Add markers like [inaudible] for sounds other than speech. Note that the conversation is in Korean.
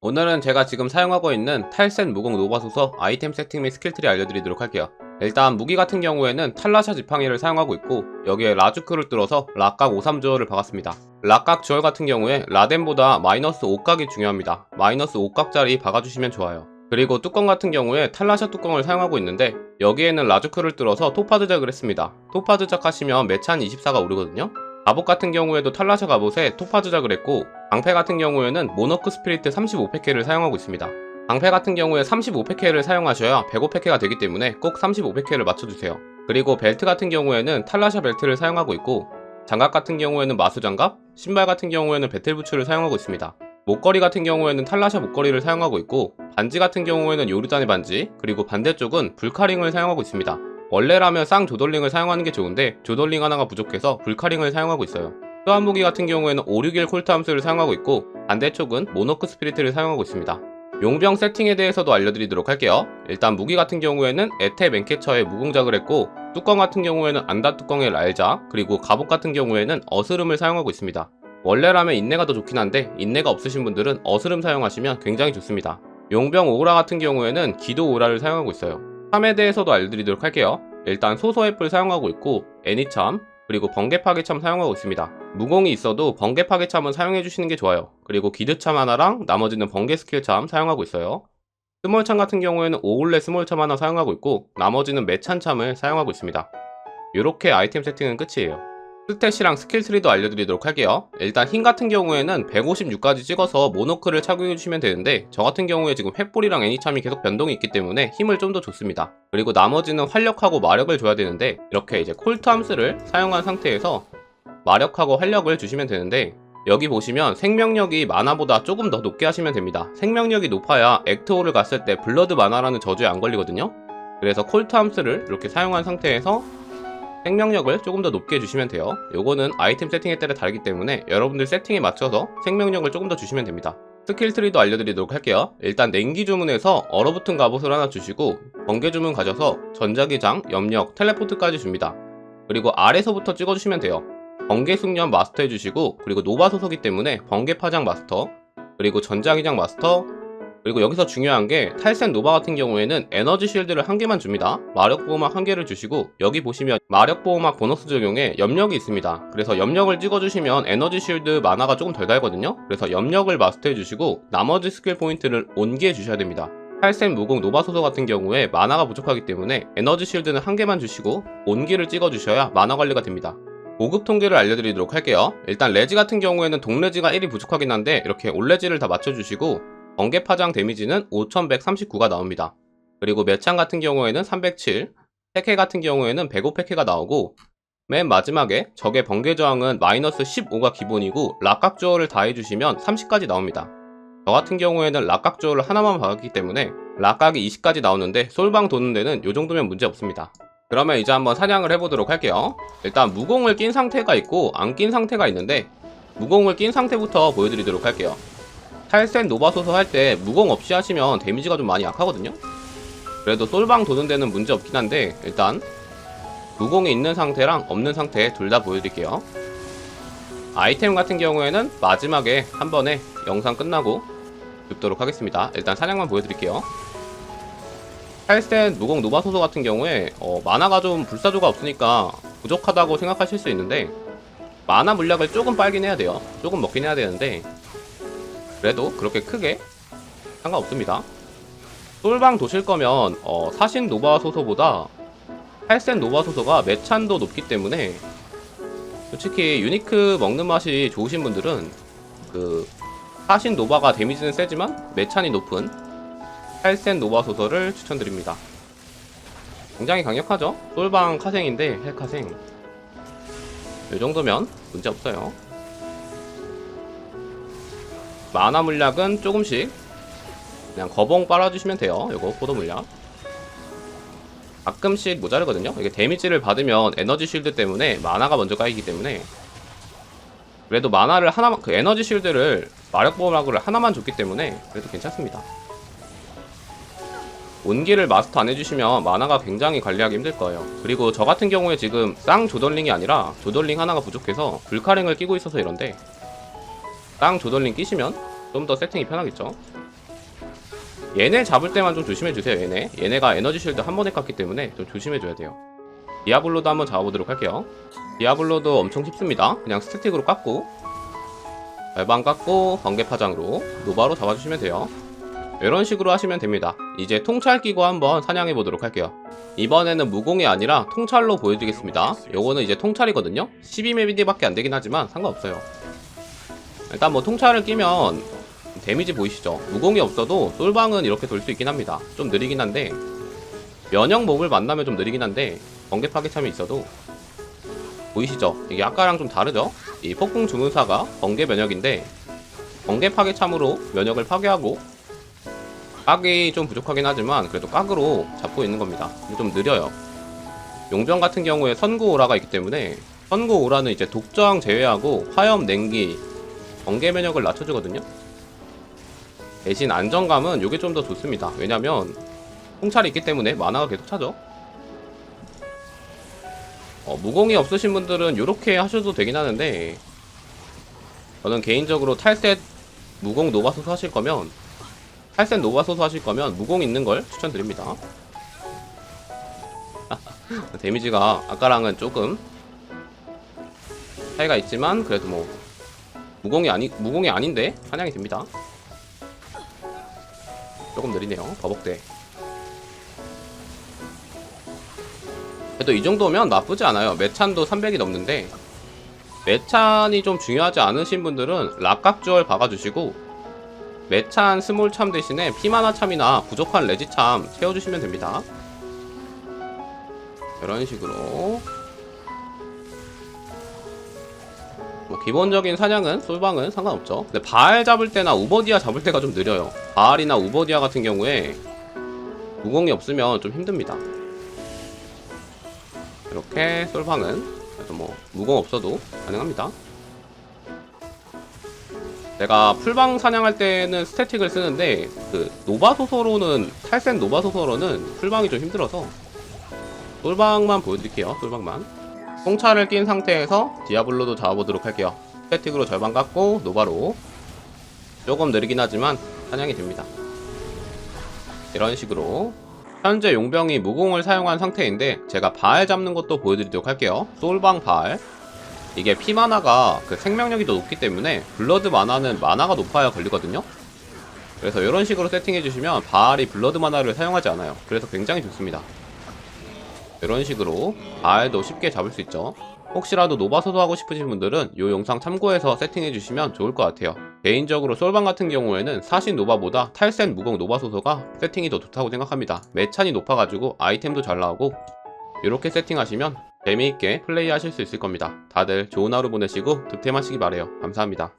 오늘은 제가 지금 사용하고 있는 탈센 무공 노바소서 아이템 세팅 및 스킬트리 알려드리도록 할게요. 일단 무기 같은 경우에는 탈라샤 지팡이를 사용하고 있고 여기에 라주크를 뚫어서 락각 53주얼을 박았습니다. 락각 주얼 같은 경우에 라덴보다 마이너스 5각이 중요합니다. 마이너스 5각짜리 박아주시면 좋아요. 그리고 뚜껑 같은 경우에 탈라샤 뚜껑을 사용하고 있는데 여기에는 라주크를 뚫어서 토파드작을 했습니다. 토파드작 하시면 매찬 24가 오르거든요. 갑옷 같은 경우에도 탈라샤 갑옷에 토파드작을 했고 방패 같은 경우에는 모노크 스피리트 35패키를 사용하고 있습니다. 방패 같은 경우에 35패키를 사용하셔야 105패키가 되기 때문에 꼭 35패키를 맞춰주세요. 그리고 벨트 같은 경우에는 탈라샤 벨트를 사용하고 있고 장갑 같은 경우에는 마수 장갑, 신발 같은 경우에는 배틀 부츠를 사용하고 있습니다. 목걸이 같은 경우에는 탈라샤 목걸이를 사용하고 있고 반지 같은 경우에는 요르단의 반지 그리고 반대쪽은 불카링을 사용하고 있습니다. 원래라면 쌍 조돌링을 사용하는 게 좋은데 조돌링 하나가 부족해서 불카링을 사용하고 있어요. 또 한 무기 같은 경우에는 561 콜트 함수를 사용하고 있고 반대쪽은 모노크 스피리트를 사용하고 있습니다. 용병 세팅에 대해서도 알려드리도록 할게요. 일단 무기 같은 경우에는 에테 맨캐처에 무공작을 했고 뚜껑 같은 경우에는 안다 뚜껑의 랄자 그리고 갑옷 같은 경우에는 어스름을 사용하고 있습니다. 원래라면 인내가 더 좋긴 한데 인내가 없으신 분들은 어스름 사용하시면 굉장히 좋습니다. 용병 오라 같은 경우에는 기도 오라를 사용하고 있어요. 참에 대해서도 알려드리도록 할게요. 일단 소소 애플 사용하고 있고 애니참 그리고 번개 파괴참 사용하고 있습니다. 무공이 있어도 번개 파괴참은 사용해 주시는 게 좋아요. 그리고 기드참 하나랑 나머지는 번개 스킬참 사용하고 있어요. 스몰참 같은 경우에는 오울레 스몰참 하나 사용하고 있고 나머지는 매찬참을 사용하고 있습니다. 이렇게 아이템 세팅은 끝이에요. 스탯이랑 스킬 트리도 알려드리도록 할게요. 일단 힘 같은 경우에는 156까지 찍어서 모노크를 착용해주시면 되는데 저 같은 경우에 지금 횃불이랑 애니참이 계속 변동이 있기 때문에 힘을 좀 더 줬습니다. 그리고 나머지는 활력하고 마력을 줘야 되는데 이렇게 이제 콜트 함스를 사용한 상태에서 마력하고 활력을 주시면 되는데 여기 보시면 생명력이 마나보다 조금 더 높게 하시면 됩니다. 생명력이 높아야 액트홀을 갔을 때 블러드 마나라는 저주에 안 걸리거든요. 그래서 콜트 함스를 이렇게 사용한 상태에서 생명력을 조금 더 높게 해주시면 돼요. 요거는 아이템 세팅에 따라 다르기 때문에 여러분들 세팅에 맞춰서 생명력을 조금 더 주시면 됩니다. 스킬 트리도 알려드리도록 할게요. 일단 냉기 주문에서 얼어붙은 갑옷을 하나 주시고 번개 주문 가져서 전자기장, 염력, 텔레포트까지 줍니다. 그리고 아래서부터 찍어주시면 돼요. 번개 숙련 마스터 해주시고 그리고 노바 소속이 때문에 번개 파장 마스터 그리고 전자기장 마스터 그리고 여기서 중요한 게 탈센 노바 같은 경우에는 에너지 쉴드를 한 개만 줍니다. 마력 보호막 한 개를 주시고 여기 보시면 마력 보호막 보너스 적용에 염력이 있습니다. 그래서 염력을 찍어주시면 에너지 쉴드 만화가 조금 덜 달거든요. 그래서 염력을 마스터해 주시고 나머지 스킬 포인트를 온기해 주셔야 됩니다. 탈센 무공 노바 소서 같은 경우에 만화가 부족하기 때문에 에너지 쉴드는 한 개만 주시고 온기를 찍어주셔야 만화 관리가 됩니다. 고급 통계를 알려드리도록 할게요. 일단 레지 같은 경우에는 동레지가 1이 부족하긴 한데 이렇게 올레지를 다 맞춰주시고 번개 파장 데미지는 5139가 나옵니다. 그리고 매창 같은 경우에는 307, 패케 같은 경우에는 105패케가 나오고 맨 마지막에 적의 번개 저항은 마이너스 15가 기본이고 락각 조어를 다 해주시면 30까지 나옵니다. 저 같은 경우에는 락각 조어를 하나만 박았기 때문에 락각이 20까지 나오는데 솔방 도는 데는 이 정도면 문제 없습니다. 그러면 이제 한번 사냥을 해보도록 할게요. 일단 무공을 낀 상태가 있고 안 낀 상태가 있는데 무공을 낀 상태부터 보여드리도록 할게요. 탈센 노바소서 할 때 무공 없이 하시면 데미지가 좀 많이 약하거든요. 그래도 솔방 도는 데는 문제 없긴 한데 일단 무공이 있는 상태랑 없는 상태 둘 다 보여드릴게요. 아이템 같은 경우에는 마지막에 한 번에 영상 끝나고 줍도록 하겠습니다. 일단 사냥만 보여드릴게요. 탈센 무공 노바소서 같은 경우에 어, 만화가 좀 불사조가 없으니까 부족하다고 생각하실 수 있는데 만화 물약을 조금 빨긴 해야 돼요. 조금 먹긴 해야 되는데 그래도 그렇게 크게 상관없습니다. 솔방 도실 거면 어, 사신 노바 소서보다 팔센 노바 소서가 매찬도 높기 때문에 솔직히 유니크 먹는 맛이 좋으신 분들은 그 사신 노바가 데미지는 세지만 매찬이 높은 팔센 노바 소서를 추천드립니다. 굉장히 강력하죠? 솔방 카생인데 헬카생 이 정도면 문제 없어요. 만화 물약은 조금씩 그냥 거봉 빨아주시면 돼요. 이거 포도 물약. 가끔씩 모자르거든요. 이게 데미지를 받으면 에너지 쉴드 때문에 만화가 먼저 까이기 때문에 그래도 만화를 하나만 그 에너지 쉴드를 마력 보호막을 하나만 줬기 때문에 그래도 괜찮습니다. 온기를 마스터 안 해주시면 만화가 굉장히 관리하기 힘들 거예요. 그리고 저 같은 경우에 지금 쌍 조돌링이 아니라 조돌링 하나가 부족해서 불카링을 끼고 있어서 이런데 땅 조돌링 끼시면 좀 더 세팅이 편하겠죠? 얘네 잡을 때만 좀 조심해주세요 얘네. 얘네가 에너지 쉴드 한 번에 깎기 때문에 좀 조심해줘야 돼요. 디아블로도 한번 잡아보도록 할게요. 디아블로도 엄청 쉽습니다. 그냥 스태틱으로 깎고 발방 깎고 번개 파장으로 노바로 잡아주시면 돼요. 이런 식으로 하시면 됩니다. 이제 통찰 끼고 한번 사냥해 보도록 할게요. 이번에는 무공이 아니라 통찰로 보여드리겠습니다. 요거는 이제 통찰이거든요. 12맵인데 밖에 안 되긴 하지만 상관없어요 일단 뭐 통찰을 끼면 데미지 보이시죠? 무공이 없어도 솔방은 이렇게 돌 수 있긴 합니다. 좀 느리긴 한데 면역 몹을 만나면 좀 느리긴 한데 번개 파괴참이 있어도 보이시죠? 이게 아까랑 좀 다르죠? 이 폭풍 주문사가 번개 면역인데 번개 파괴참으로 면역을 파괴하고 깍이 좀 부족하긴 하지만 그래도 깍으로 잡고 있는 겁니다. 좀 느려요. 용병 같은 경우에 선구 오라가 있기 때문에 선구 오라는 이제 독저항 제외하고 화염, 냉기, 번개 면역을 낮춰주거든요. 대신 안정감은 이게 좀 더 좋습니다. 왜냐면 통찰이 있기 때문에 만화가 계속 차죠. 어, 무공이 없으신 분들은 이렇게 하셔도 되긴 하는데 저는 개인적으로 탈셋 무공 노바소스 하실 거면 탈셋 노바소스 하실 거면 무공 있는 걸 추천드립니다. [laughs] 데미지가 아까랑은 조금 차이가 있지만 그래도 뭐 무공이 아니 무공이 아닌데 사냥이 됩니다. 조금 느리네요. 버벅대. 그래도 이 정도면 나쁘지 않아요. 매찬도 300이 넘는데 매찬이 좀 중요하지 않으신 분들은 락각주얼 박아주시고 매찬 스몰 참 대신에 피마나 참이나 부족한 레지 참 채워주시면 됩니다. 이런 식으로 뭐 기본적인 사냥은 솔방은 상관없죠. 근데 바알 잡을 때나 우버디아 잡을 때가 좀 느려요. 바알이나 우버디아 같은 경우에 무공이 없으면 좀 힘듭니다. 이렇게 솔방은 그래도 뭐 무공 없어도 가능합니다. 내가 풀방 사냥할 때는 스태틱을 쓰는데 그 노바 소서로는 탈색 노바 소서로는 풀방이 좀 힘들어서 솔방만 보여드릴게요. 솔방만. 통찰을 낀 상태에서 디아블로도 잡아보도록 할게요. 스태틱으로 절반 깎고 노바로 조금 느리긴 하지만 사냥이 됩니다. 이런 식으로 현재 용병이 무공을 사용한 상태인데 제가 바알 잡는 것도 보여드리도록 할게요. 솔방 바알 이게 피 마나가 그 생명력이 더 높기 때문에 블러드 마나는 마나가 높아야 걸리거든요. 그래서 이런 식으로 세팅해 주시면 바알이 블러드 마나를 사용하지 않아요. 그래서 굉장히 좋습니다. 이런 식으로 바알도 쉽게 잡을 수 있죠. 혹시라도 노바소도 하고 싶으신 분들은 이 영상 참고해서 세팅해 주시면 좋을 것 같아요. 개인적으로 솔방 같은 경우에는 사신 노바보다 탈센 무공 노바소서가 세팅이 더 좋다고 생각합니다. 매찬이 높아가지고 아이템도 잘 나오고 이렇게 세팅하시면 재미있게 플레이하실 수 있을 겁니다. 다들 좋은 하루 보내시고 득템하시기 바래요. 감사합니다.